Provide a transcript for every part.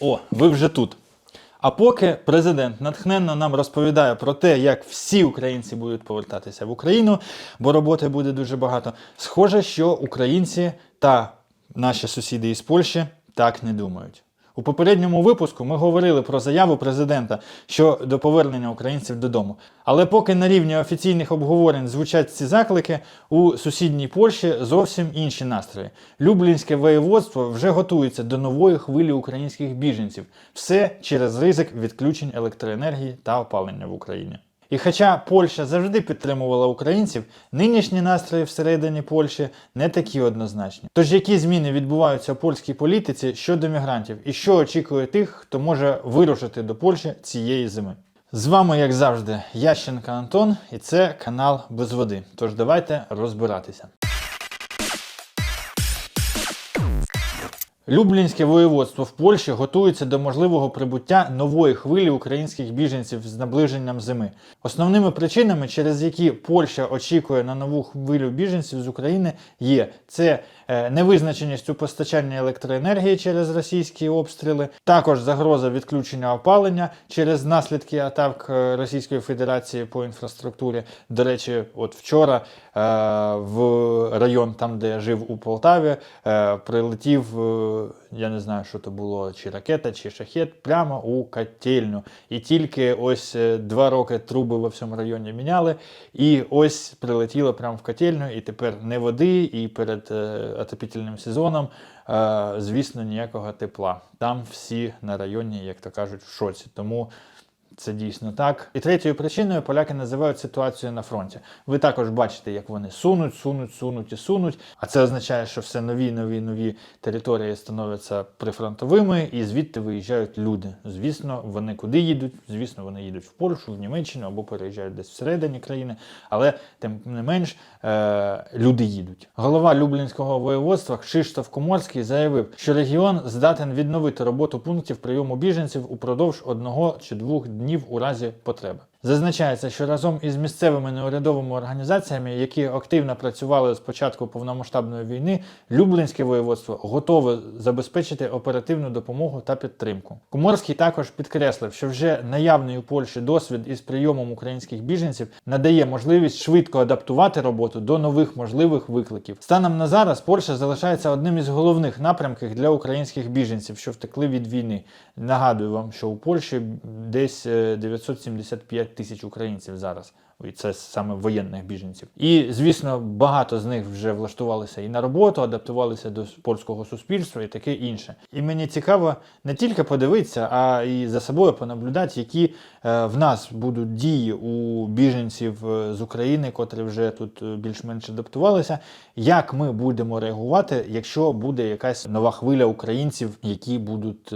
О, ви вже тут. А поки президент натхненно нам розповідає про те, як всі українці будуть повертатися в Україну, бо роботи буде дуже багато. Схоже, що українці та наші сусіди із Польщі так не думають. У попередньому випуску ми говорили про заяву президента щодо повернення українців додому. Але поки на рівні офіційних обговорень звучать ці заклики, у сусідній Польщі зовсім інші настрої. Люблінське воєводство вже готується до нової хвилі українських біженців. Все через ризик відключень електроенергії та опалення в Україні. І хоча Польща завжди підтримувала українців, нинішні настрої всередині Польщі не такі однозначні. Тож які зміни відбуваються у польській політиці щодо мігрантів, і що очікує тих, хто може вирушити до Польщі цієї зими? З вами, як завжди, Ященка Антон, і це канал без води. Тож давайте розбиратися. Люблінське воєводство в Польщі готується до можливого прибуття нової хвилі українських біженців з наближенням зими. Основними причинами, через які Польща очікує на нову хвилю біженців з України, є це невизначеність у постачанні електроенергії через російські обстріли, також загроза відключення опалення через наслідки атак е, Російської Федерації по інфраструктурі. До речі, от вчора е, в район, там де я жив у Полтаві, е, прилетів. е, я не знаю, що то було, чи ракета, чи шахет, прямо у котельню. І тільки ось е, два роки труби во всьому районі міняли, і ось прилетіло прямо в котельню, і тепер не води, і перед отопительним сезоном, е, звісно, ніякого тепла. Там всі на районі, як то кажуть, в шоці. Тому це дійсно так. І третьою причиною поляки називають ситуацію на фронті. Ви також бачите, як вони сунуть, сунуть, сунуть і сунуть. А це означає, що все нові, нові, нові території становляться прифронтовими, і звідти виїжджають люди. Звісно, вони куди їдуть? Звісно, вони їдуть в Польщу, в Німеччину або переїжджають десь всередині країни. Але тим не менш е- люди їдуть. Голова Люблінського воєводства Кшиштоф Коморський заявив, що регіон здатен відновити роботу пунктів прийому біженців упродовж одного чи двох днів у разі потреби. Зазначається, що разом із місцевими неурядовими організаціями, які активно працювали з початку повномасштабної війни, Люблінське воєводство готове забезпечити оперативну допомогу та підтримку. Коморський також підкреслив, що вже наявний у Польщі досвід із прийомом українських біженців надає можливість швидко адаптувати роботу до нових можливих викликів. Станом на зараз Польща залишається одним із головних напрямків для українських біженців, що втекли від війни. Нагадую вам, що у Польщі десь е, 975 тисяч українців зараз. І це саме воєнних біженців. І звісно, багато з них вже влаштувалися і на роботу, адаптувалися до польського суспільства і таке інше. І мені цікаво не тільки подивитися, а і за собою понаблюдати, які е, в нас будуть дії у біженців е, з України, котрі вже тут е, більш-менш адаптувалися. Як ми будемо реагувати, якщо буде якась нова хвиля українців, які будуть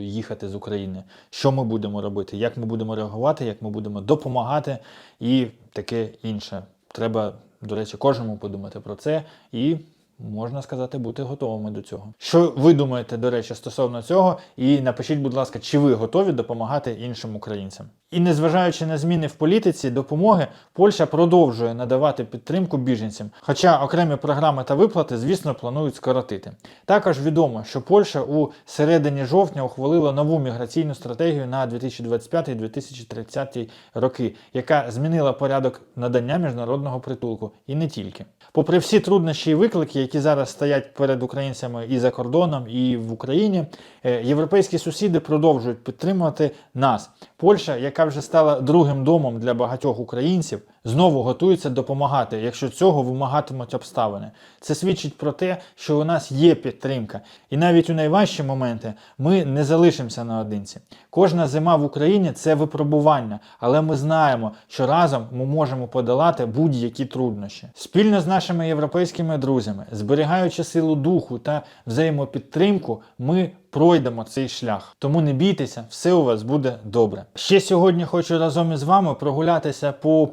їхати з України? Що ми будемо робити? Як ми будемо реагувати, як ми будемо допомагати і таке інше. Треба, до речі, кожному подумати про це і. Можна сказати, бути готовими до цього. Що ви думаєте, до речі, стосовно цього? І напишіть, будь ласка, чи ви готові допомагати іншим українцям? І незважаючи на зміни в політиці допомоги, Польща продовжує надавати підтримку біженцям, хоча окремі програми та виплати, звісно, планують скоротити. Також відомо, що Польща у середині жовтня ухвалила нову міграційну стратегію на 2025-2030 роки, яка змінила порядок надання міжнародного притулку і не тільки. Попри всі труднощі і виклики, які зараз стоять перед українцями і за кордоном, і в Україні, е, європейські сусіди продовжують підтримувати нас. Польща, яка вже стала другим домом для багатьох українців, знову готується допомагати, якщо цього вимагатимуть обставини. Це свідчить про те, що у нас є підтримка, і навіть у найважчі моменти ми не залишимося наодинці. Кожна зима в Україні це випробування, але ми знаємо, що разом ми можемо подолати будь-які труднощі. Спільно з нашими європейськими друзями, зберігаючи силу духу та взаємопідтримку, ми пройдемо цей шлях. Тому не бійтеся, все у вас буде добре. Ще сьогодні хочу разом із вами прогулятися по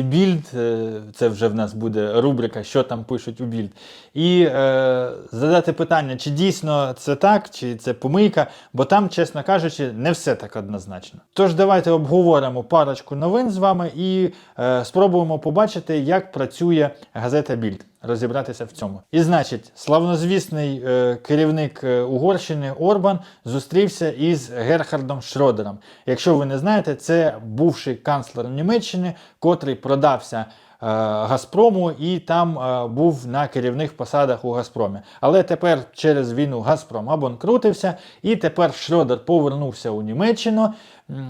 помийці Більд. Е, Це вже в нас буде рубрика, що там пишуть у Більд. І е, задати питання, чи дійсно це так, чи це помийка, бо там, чесно кажучи, не все так однозначно. Тож давайте обговоримо парочку новин з вами і е, спробуємо побачити, як працює газета Більд. Розібратися в цьому. І значить, славнозвісний е, керівник е, Угорщини Орбан зустрівся із Герхардом Шродером. Якщо ви не знаєте, це бувший канцлер Німеччини, котрий продався. е, Газпрому і там е, був на керівних посадах у Газпромі. Але тепер через війну Газпром обанкрутився, і тепер Шродер повернувся у Німеччину,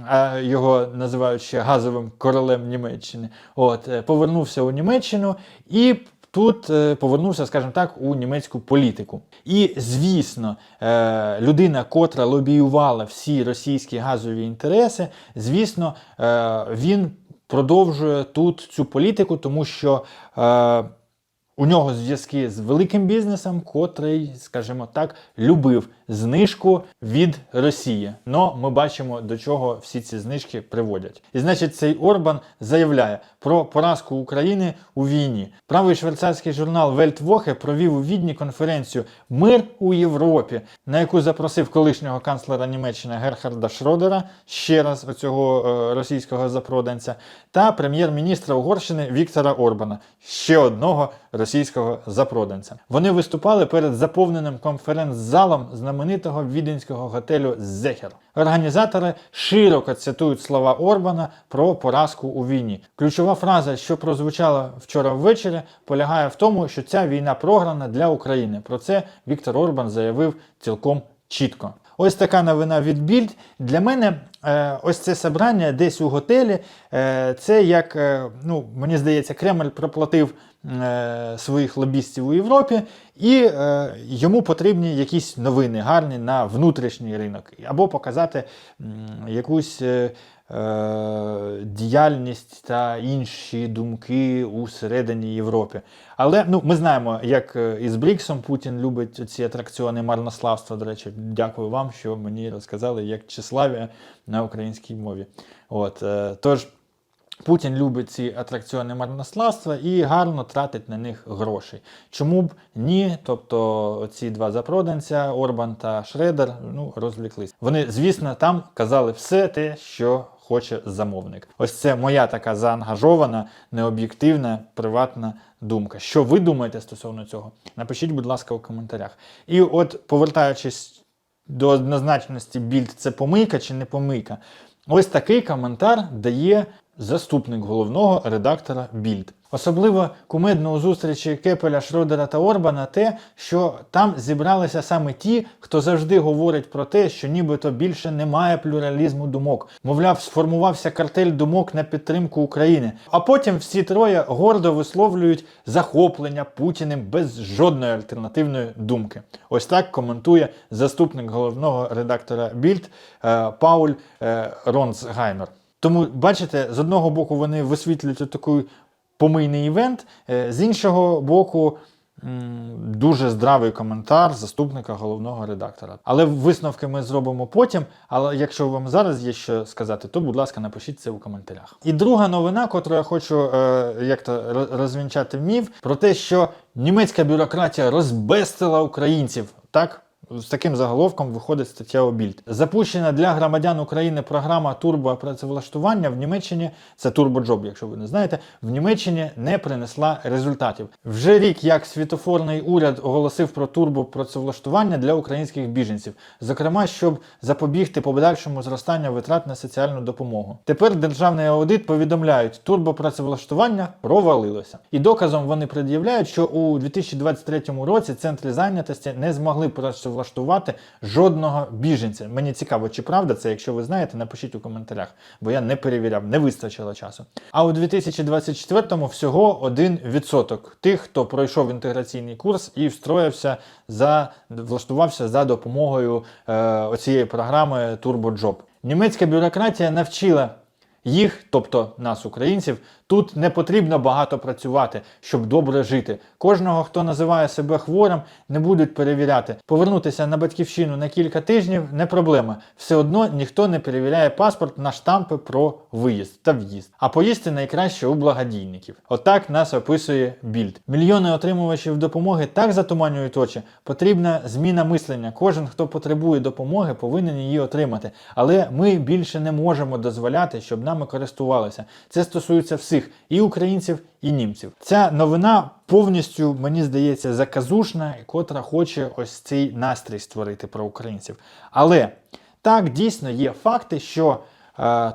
а його називають ще газовим королем Німеччини. От, повернувся у Німеччину і тут е, повернувся, скажімо так, у німецьку політику. І, звісно, е, людина, котра лобіювала всі російські газові інтереси, звісно, е, він продовжує тут цю політику, тому що. У нього зв'язки з великим бізнесом, котрий, скажімо так, любив знижку від Росії. Но ми бачимо, до чого всі ці знижки приводять. І значить, цей Орбан заявляє про поразку України у війні. Правий швейцарський журнал Вельтвохе провів у Відні конференцію Мир у Європі, на яку запросив колишнього канцлера Німеччини Герхарда Шродера, ще раз оцього е, російського запроданця, та прем'єр-міністра Угорщини Віктора Орбана, ще одного російського запроданця. Вони виступали перед заповненим конференц-залом знаменитого віденського готелю Зехер. Організатори широко цитують слова Орбана про поразку у війні. Ключова фраза, що прозвучала вчора ввечері, полягає в тому, що ця війна програна для України. Про це Віктор Орбан заявив цілком чітко. Ось така новина від Більд. Для мене е, ось це собрання десь у готелі. Е, це як, е, ну, мені здається, Кремль проплатив своїх лобістів у Європі, і йому потрібні якісь новини гарні на внутрішній ринок, або показати якусь. Е, Діяльність та інші думки у середині Європи. Але ну, ми знаємо, як е, із Бріксом Путін любить ці атракціони марнославства. До речі, дякую вам, що мені розказали, як числавія на українській мові. От, е, тож, Путін любить ці атракціони марнославства і гарно тратить на них грошей. Чому б ні? Тобто ці два запроданця, Орбан та Шредер, ну, розвліклись. Вони, звісно, там казали все те, що хоче замовник. Ось це моя така заангажована, необ'єктивна, приватна думка. Що ви думаєте стосовно цього? Напишіть, будь ласка, у коментарях. І от, повертаючись до однозначності більд, це помийка чи не помийка. Ось такий коментар дає заступник головного редактора Більд. Особливо кумедно у зустрічі Кепеля, Шродера та Орбана те, що там зібралися саме ті, хто завжди говорить про те, що нібито більше немає плюралізму думок. Мовляв, сформувався картель думок на підтримку України. А потім всі троє гордо висловлюють захоплення Путіним без жодної альтернативної думки. Ось так коментує заступник головного редактора Більд е, Пауль е, Ронсгаймер. Тому, бачите, з одного боку вони висвітлюють такий помийний івент, е, з іншого боку, дуже здравий коментар заступника головного редактора. Але висновки ми зробимо потім. Але якщо вам зараз є що сказати, то будь ласка, напишіть це у коментарях. І друга новина, котру я хочу е, як то розвінчати міф, про те, що німецька бюрократія розбестила українців. Так? З таким заголовком виходить стаття у. Запущена для громадян України програма турбопрацевлаштування в Німеччині, це турбоджоб, якщо ви не знаєте, в Німеччині не принесла результатів. Вже рік як світофорний уряд оголосив про турбопрацевлаштування для українських біженців, зокрема, щоб запобігти подальшому зростанню витрат на соціальну допомогу. Тепер державний аудит повідомляють, турбопрацевлаштування провалилося. І доказом вони пред'являють, що у 2023 році центри зайнятості не змогли працевлаштувати жодного біженця. Мені цікаво, чи правда це, якщо ви знаєте, напишіть у коментарях, бо я не перевіряв, не вистачило часу. А у 2024-му всього 1% тих, хто пройшов інтеграційний курс і встроївся за влаштувався за допомогою е, оцієї програми TurboJob. Німецька бюрократія навчила їх, тобто нас, українців, тут не потрібно багато працювати, щоб добре жити. Кожного, хто називає себе хворим, не будуть перевіряти. Повернутися на батьківщину на кілька тижнів не проблема. Все одно ніхто не перевіряє паспорт на штампи про виїзд та в'їзд. А поїсти найкраще у благодійників. Отак нас описує більд. Мільйони отримувачів допомоги так затуманюють очі. Потрібна зміна мислення. Кожен, хто потребує допомоги, повинен її отримати. Але ми більше не можемо дозволяти, щоб нами користувалися. Це стосується всіх. і українців, і німців. Ця новина повністю, мені здається, заказушна, котра хоче ось цей настрій створити про українців. Але так дійсно є факти, що е,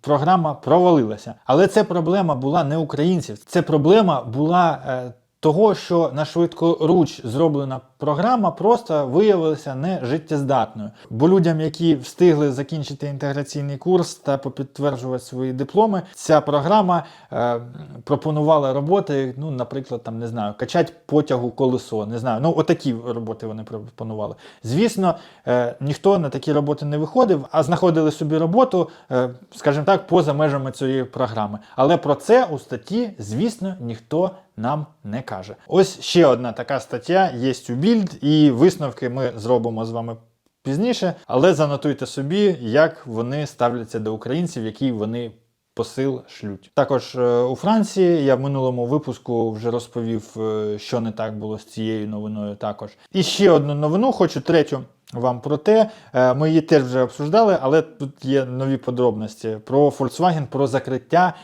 програма провалилася. Але це проблема була не українців, це проблема була е, того, що на швидкоруч зроблена програма просто виявилася не життєздатною. Бо людям, які встигли закінчити інтеграційний курс та попідтверджувати свої дипломи, ця програма е, пропонувала роботи, ну, наприклад, там не знаю, качати потягу колесо. Не знаю, ну отакі роботи вони пропонували. Звісно, е, ніхто на такі роботи не виходив, а знаходили собі роботу, е, скажімо так, поза межами цієї програми. Але про це у статті, звісно, ніхто нам не каже. Ось ще одна така стаття є у більд, і висновки ми зробимо з вами пізніше, але занотуйте собі, як вони ставляться до українців, які вони. Посил шлють. Також е, у Франції я в минулому випуску вже розповів, е, що не так було з цією новиною. Також і ще одну новину, хочу третю вам про те. Е, Ми її теж вже обсуждали, але тут є нові подробності про Volkswagen, про закриття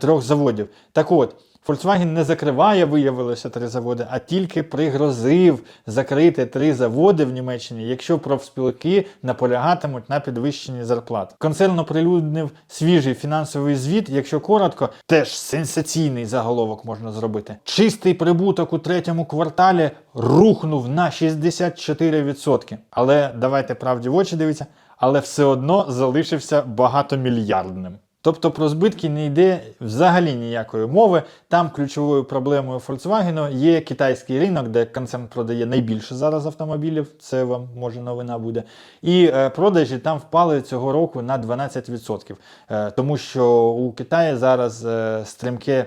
трьох заводів. Так от. Volkswagen не закриває, виявилося три заводи, а тільки пригрозив закрити три заводи в Німеччині, якщо профспілки наполягатимуть на підвищенні зарплат. Концерн оприлюднив свіжий фінансовий звіт, якщо коротко, теж сенсаційний заголовок можна зробити. Чистий прибуток у третьому кварталі рухнув на 64%. Але давайте правді в очі дивіться, але все одно залишився багатомільярдним. Тобто про збитки не йде взагалі ніякої мови. Там ключовою проблемою Volkswagen є китайський ринок, де концерн продає найбільше зараз автомобілів. Це вам може новина буде. І е, продажі там впали цього року на 12%. Е, тому що у Китаї зараз е, стрімке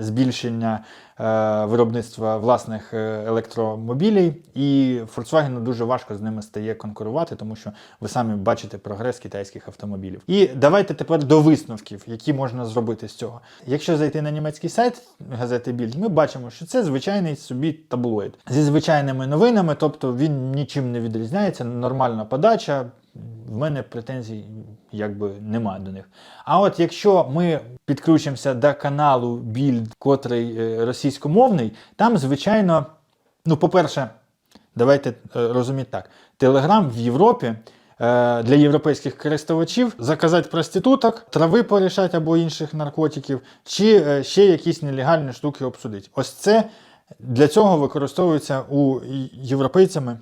збільшення е, виробництва власних е, електромобілів, і Volkswagen дуже важко з ними стає конкурувати, тому що ви самі бачите прогрес китайських автомобілів. І давайте тепер до висновків, які можна зробити з цього. Якщо зайти на німецький сайт газети Bild, ми бачимо, що це звичайний собі таблоїд зі звичайними новинами, тобто він нічим не відрізняється, нормальна подача. В мене претензій якби немає до них. А от якщо ми підключимося до каналу Bild, котрий е, російськомовний, там, звичайно, ну, по-перше, давайте е, розуміти так: Телеграм в Європі. е, Для європейських користувачів заказати проституток, трави порішати або інших наркотиків, чи ще якісь нелегальні штуки обсудити. Ось це для цього використовується у європейцями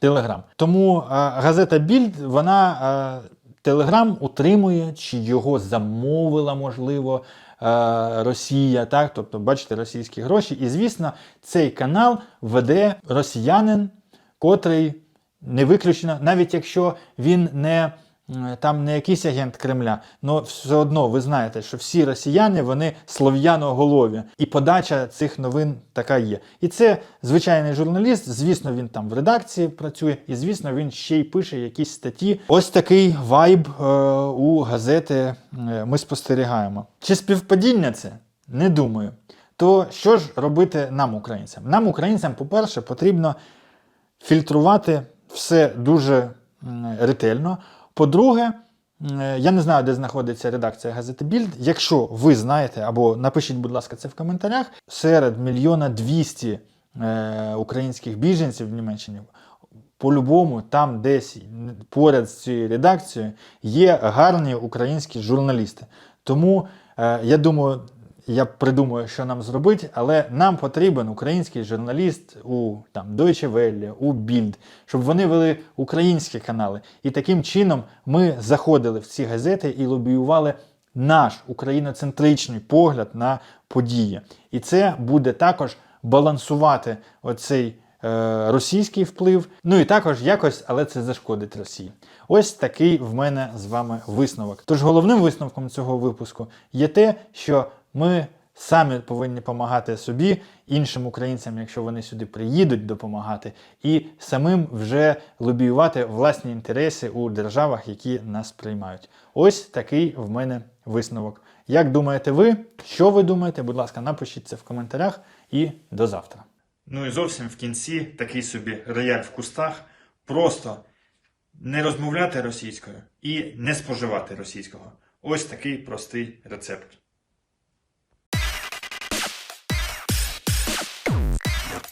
Телеграм. Тому газета Більд, вона Телеграм утримує, чи його замовила, можливо, е, Росія, так? Тобто, бачите, російські гроші. І, звісно, цей канал веде росіянин, котрий не виключено, навіть якщо він не там не якийсь агент Кремля, але все одно ви знаєте, що всі росіяни вони слов'яноголові, і подача цих новин така є. І це звичайний журналіст. Звісно, він там в редакції працює, і звісно, він ще й пише якісь статті. Ось такий вайб е, у газети е, ми спостерігаємо. Чи співпадіння це? Не думаю. То що ж робити нам, українцям? Нам, українцям, по-перше, потрібно фільтрувати все дуже ретельно. По-друге, я не знаю, де знаходиться редакція газети Більд. Якщо ви знаєте, або напишіть, будь ласка, це в коментарях, серед мільйона двісті е, українських біженців в Німеччині. По-любому, там десь поряд з цією редакцією є гарні українські журналісти. Тому е, я думаю, я придумаю, що нам зробити, але нам потрібен український журналіст у там Deutsche Welle, у Bild, щоб вони вели українські канали. І таким чином ми заходили в ці газети і лобіювали наш україноцентричний погляд на події. І це буде також балансувати оцей е, російський вплив. Ну і також якось, але це зашкодить Росії. Ось такий в мене з вами висновок. Тож головним висновком цього випуску є те, що ми самі повинні допомагати собі, іншим українцям, якщо вони сюди приїдуть допомагати, і самим вже лобіювати власні інтереси у державах, які нас приймають. Ось такий в мене висновок. Як думаєте ви? Що ви думаєте? Будь ласка, напишіть це в коментарях і до завтра. Ну і зовсім в кінці такий собі рояль в кустах. Просто не розмовляти російською і не споживати російського. Ось такий простий рецепт.